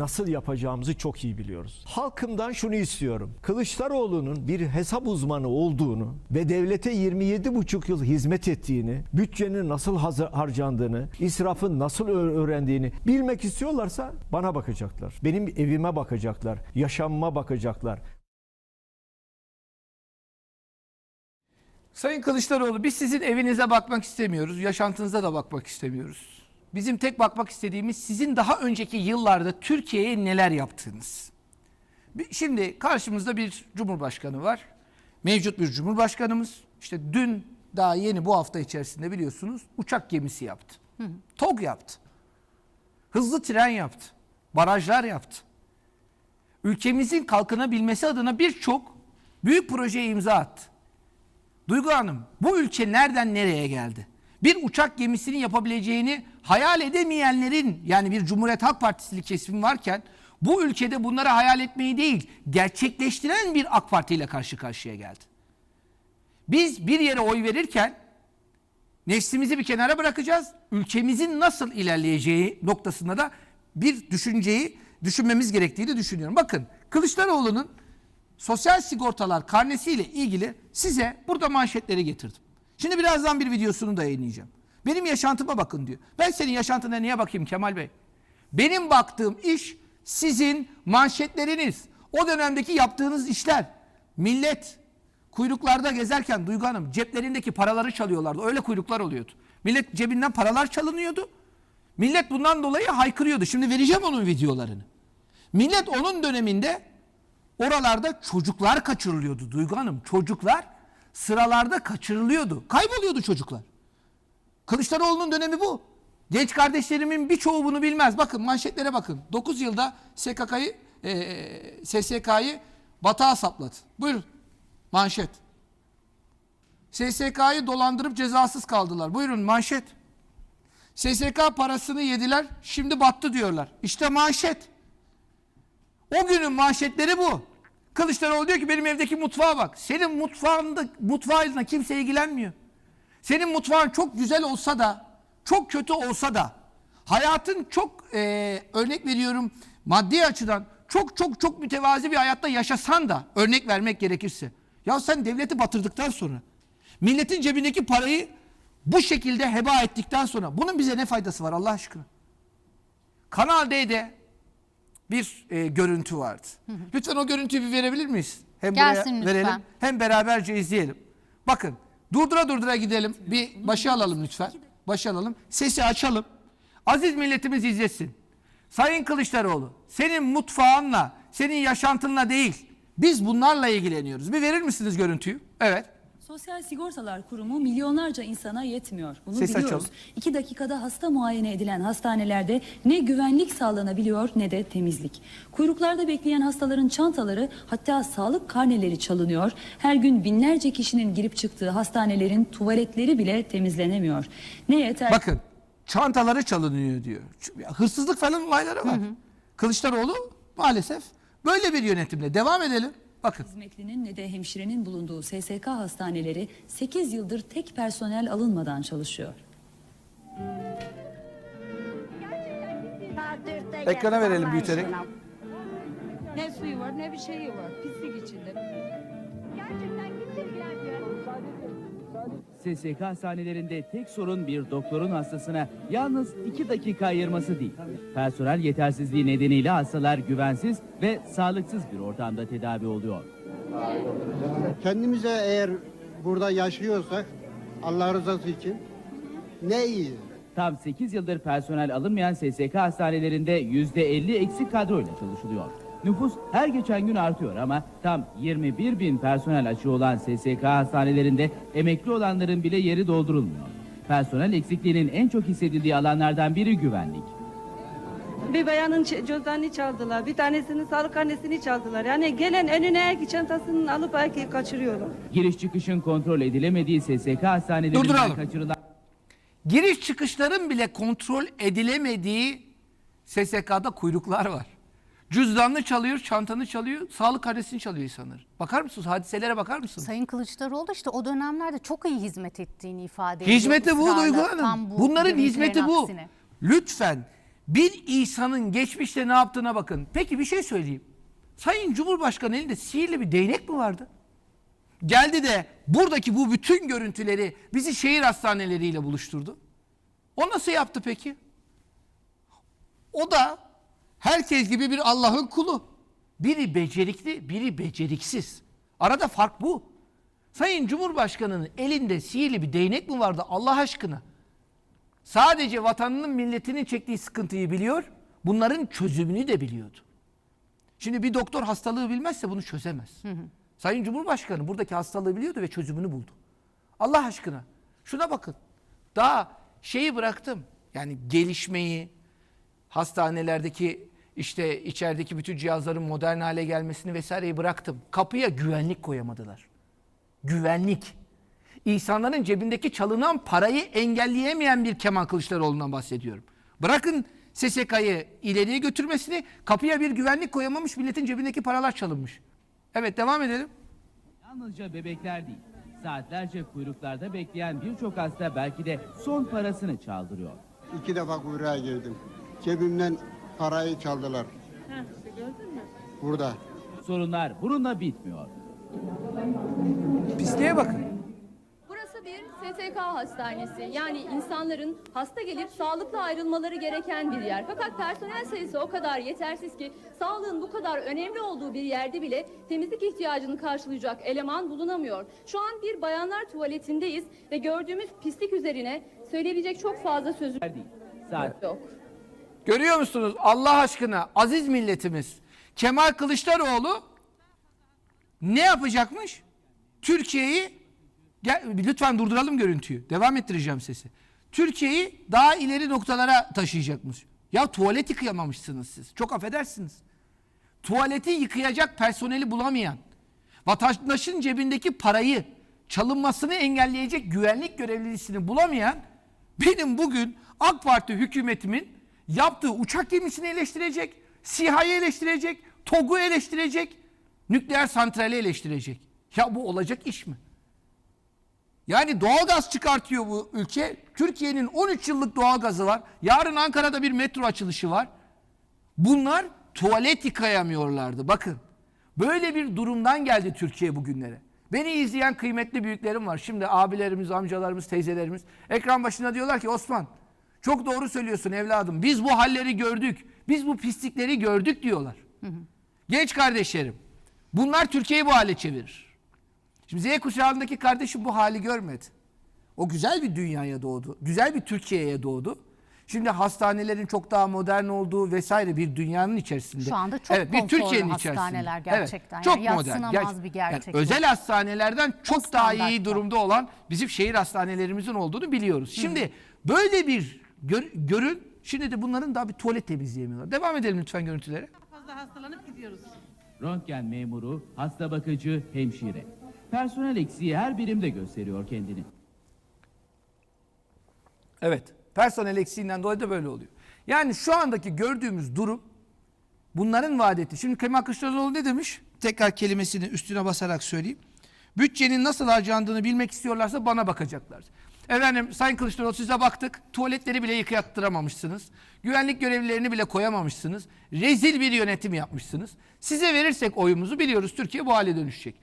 nasıl yapacağımızı çok iyi biliyoruz. Halkımdan şunu istiyorum. Kılıçdaroğlu'nun bir hesap uzmanı olduğunu ve devlete 27,5 yıl hizmet ettiğini, bütçenin nasıl harcandığını, israfın nasıl öğrendiğini bilmek istiyorlarsa bana bakacaklar. Benim evime bakacaklar, yaşamıma bakacaklar. Sayın Kılıçdaroğlu biz sizin evinize bakmak istemiyoruz. Yaşantınıza da bakmak istemiyoruz. Bizim tek bakmak istediğimiz sizin daha önceki yıllarda Türkiye'ye neler yaptığınız. Şimdi karşımızda bir cumhurbaşkanı var. Mevcut bir cumhurbaşkanımız. İşte dün daha yeni bu hafta içerisinde biliyorsunuz uçak gemisi yaptı. TOG yaptı. Hızlı tren yaptı. Barajlar yaptı. Ülkemizin kalkınabilmesi adına birçok büyük projeye imza attı. Duygu Hanım, bu ülke nereden nereye geldi? Bir uçak gemisinin yapabileceğini hayal edemeyenlerin yani bir Cumhuriyet Halk Partisi'li kesim varken bu ülkede bunları hayal etmeyi değil gerçekleştiren bir AK Parti ile karşı karşıya geldi. Biz bir yere oy verirken nefsimizi bir kenara bırakacağız. Ülkemizin nasıl ilerleyeceği noktasında da bir düşünceyi düşünmemiz gerektiğini düşünüyorum. Bakın Kılıçdaroğlu'nun sosyal sigortalar karnesiyle ilgili size burada manşetleri getirdim. Şimdi birazdan bir videosunu da yayınlayacağım. Benim yaşantıma bakın diyor. Ben senin yaşantına niye bakayım Kemal Bey? Benim baktığım iş sizin manşetleriniz. O dönemdeki yaptığınız işler. Millet kuyruklarda gezerken Duygu Hanım ceplerindeki paraları çalıyorlardı. Öyle kuyruklar oluyordu. Millet cebinden paralar çalınıyordu. Millet bundan dolayı haykırıyordu. Şimdi vereceğim onun videolarını. Millet onun döneminde oralarda çocuklar kaçırılıyordu Duygu Hanım. Çocuklar sıralarda kaçırılıyordu. Kayboluyordu çocuklar. Kılıçdaroğlu'nun dönemi bu. Genç kardeşlerimin birçoğu bunu bilmez. Bakın manşetlere bakın. 9 yılda SKK'yı, e, SSK'yı batağa sapladı. Buyurun. Manşet. SSK'yı dolandırıp cezasız kaldılar. Buyurun manşet. SSK parasını yediler, şimdi battı diyorlar. İşte manşet. O günün manşetleri bu. Kılıçdaroğlu diyor ki benim evdeki mutfağa bak. Senin mutfağında mutfağıyla kimse ilgilenmiyor. Senin mutfağın çok güzel olsa da, çok kötü olsa da, hayatın çok eee, örnek veriyorum maddi açıdan çok çok çok mütevazi bir hayatta yaşasan da örnek vermek gerekirse. Ya sen devleti batırdıktan sonra, milletin cebindeki parayı bu şekilde heba ettikten sonra bunun bize ne faydası var Allah aşkına? Kanal D'de bir e, görüntü vardı. Lütfen o görüntüyü bir verebilir miyiz? Hem Gelsin buraya lütfen. verelim hem beraberce izleyelim. Bakın durdura durdura gidelim. Bir başı alalım lütfen. Başı alalım. Sesi açalım. Aziz milletimiz izlesin. Sayın Kılıçdaroğlu senin mutfağınla, senin yaşantınla değil biz bunlarla ilgileniyoruz. Bir verir misiniz görüntüyü? Evet. Sosyal Sigortalar Kurumu milyonlarca insana yetmiyor. Bunu Ses biliyoruz. İki dakikada hasta muayene edilen hastanelerde ne güvenlik sağlanabiliyor ne de temizlik. Kuyruklarda bekleyen hastaların çantaları hatta sağlık karneleri çalınıyor. Her gün binlerce kişinin girip çıktığı hastanelerin tuvaletleri bile temizlenemiyor. Ne yeter Bakın çantaları çalınıyor diyor. Hırsızlık falan olayları var. Kılıçdaroğlu maalesef böyle bir yönetimle devam edelim. Bakın. hizmetlinin ne de hemşirenin bulunduğu SSK hastaneleri 8 yıldır tek personel alınmadan çalışıyor. Ekrana verelim büyüterek. Ne suyu var ne bir şeyi var. Pislik içinde. Gerçekten kimse ilgilenmiyor. SSK hastanelerinde tek sorun bir doktorun hastasına yalnız 2 dakika ayırması değil. Personel yetersizliği nedeniyle hastalar güvensiz ve sağlıksız bir ortamda tedavi oluyor. Kendimize eğer burada yaşıyorsak Allah rızası için ne iyi. Tam 8 yıldır personel alınmayan SSK hastanelerinde %50 eksik kadroyla çalışılıyor. Nüfus her geçen gün artıyor ama tam 21 bin personel açığı olan SSK hastanelerinde emekli olanların bile yeri doldurulmuyor. Personel eksikliğinin en çok hissedildiği alanlardan biri güvenlik. Bir bayanın cüzdanını çaldılar. Bir tanesinin sağlık karnesini çaldılar. Yani gelen önüne ayak çantasını alıp ayak kaçırıyorlar. Giriş çıkışın kontrol edilemediği SSK hastanelerinden Durduralım. kaçırılan Giriş çıkışların bile kontrol edilemediği SSK'da kuyruklar var. Cüzdanını çalıyor, çantanı çalıyor, sağlık karnesini çalıyor insanlar. Bakar mısınız? Hadiselere bakar mısınız? Sayın Kılıçdaroğlu işte o dönemlerde çok iyi hizmet ettiğini ifade ediyor. Hizmeti bu Duygu Hanım. bu Bunların hizmeti bu. aksine. Lütfen Bir İsa'nın geçmişte ne yaptığına bakın. Peki bir şey söyleyeyim. Sayın Cumhurbaşkanı elinde sihirli bir değnek mi vardı? Geldi de buradaki bu bütün görüntüleri bizi şehir hastaneleriyle buluşturdu. O nasıl yaptı peki? O da herkes gibi bir Allah'ın kulu. Biri becerikli, biri beceriksiz. Arada fark bu. Sayın Cumhurbaşkanı'nın elinde sihirli bir değnek mi vardı Allah aşkına? Sadece vatanının milletinin çektiği sıkıntıyı biliyor, bunların çözümünü de biliyordu. Şimdi bir doktor hastalığı bilmezse bunu çözemez. Sayın Cumhurbaşkanı buradaki hastalığı biliyordu ve çözümünü buldu. Allah aşkına şuna bakın. Daha şeyi bıraktım. Yani gelişmeyi, hastanelerdeki işte içerideki bütün cihazların modern hale gelmesini vesaireyi bıraktım. Kapıya güvenlik koyamadılar. Güvenlik. İnsanların cebindeki çalınan parayı engelleyemeyen bir Kemal Kılıçdaroğlu'ndan bahsediyorum. Bırakın SSK'yı ileriye götürmesini kapıya bir güvenlik koyamamış milletin cebindeki paralar çalınmış. Evet devam edelim. Yalnızca bebekler değil. Saatlerce kuyruklarda bekleyen birçok hasta belki de son parasını çaldırıyor. İki defa kuyruğa girdim. Cebimden parayı çaldılar. Burada. Sorunlar bununla bitmiyor. Pisliğe bakın. Burası bir STK hastanesi. Yani insanların hasta gelip sağlıklı ayrılmaları gereken bir yer. Fakat personel sayısı o kadar yetersiz ki sağlığın bu kadar önemli olduğu bir yerde bile temizlik ihtiyacını karşılayacak eleman bulunamıyor. Şu an bir bayanlar tuvaletindeyiz ve gördüğümüz pislik üzerine söyleyebilecek çok fazla sözüm Değil. Saat yok. Görüyor musunuz Allah aşkına aziz milletimiz Kemal Kılıçdaroğlu ne yapacakmış? Türkiye'yi lütfen durduralım görüntüyü. Devam ettireceğim sesi. Türkiye'yi daha ileri noktalara taşıyacakmış. Ya tuvalet yıkayamamışsınız siz. Çok affedersiniz. Tuvaleti yıkayacak personeli bulamayan, vatandaşın cebindeki parayı çalınmasını engelleyecek güvenlik görevlisini bulamayan benim bugün AK Parti hükümetimin yaptığı uçak gemisini eleştirecek, SİHA'yı eleştirecek, TOG'u eleştirecek, nükleer santrali eleştirecek. Ya bu olacak iş mi? Yani doğalgaz çıkartıyor bu ülke. Türkiye'nin 13 yıllık doğalgazı var. Yarın Ankara'da bir metro açılışı var. Bunlar tuvalet yıkayamıyorlardı. Bakın. Böyle bir durumdan geldi Türkiye bugünlere. Beni izleyen kıymetli büyüklerim var. Şimdi abilerimiz, amcalarımız, teyzelerimiz ekran başında diyorlar ki Osman çok doğru söylüyorsun evladım. Biz bu halleri gördük. Biz bu pislikleri gördük diyorlar. Genç kardeşlerim. Bunlar Türkiye'yi bu hale çevirir. Şimdi Z kuşağındaki kardeşim bu hali görmedi. O güzel bir dünyaya doğdu. Güzel bir Türkiye'ye doğdu. Şimdi hastanelerin çok daha modern olduğu vesaire bir dünyanın içerisinde. Şu anda çok evet, bir Türkiye'nin hastaneler içerisinde. gerçekten. Evet, çok Yani modern. Ger- bir gerçek yani özel hastanelerden çok daha iyi standartta. durumda olan bizim şehir hastanelerimizin olduğunu biliyoruz. Şimdi böyle bir gör- görün. Şimdi de bunların daha bir tuvalet temizleyemiyorlar. Devam edelim lütfen görüntülere. röntgen memuru, hasta bakıcı, hemşire. Personel eksiği her birimde gösteriyor kendini. Evet. Personel eksiğinden dolayı da böyle oluyor. Yani şu andaki gördüğümüz durum bunların vaat ettiği. Şimdi Kemal Kılıçdaroğlu ne demiş? Tekrar kelimesini üstüne basarak söyleyeyim. Bütçenin nasıl harcandığını bilmek istiyorlarsa bana bakacaklar. Efendim Sayın Kılıçdaroğlu size baktık. Tuvaletleri bile yıkattıramamışsınız. Güvenlik görevlilerini bile koyamamışsınız. Rezil bir yönetim yapmışsınız. Size verirsek oyumuzu biliyoruz Türkiye bu hale dönüşecek.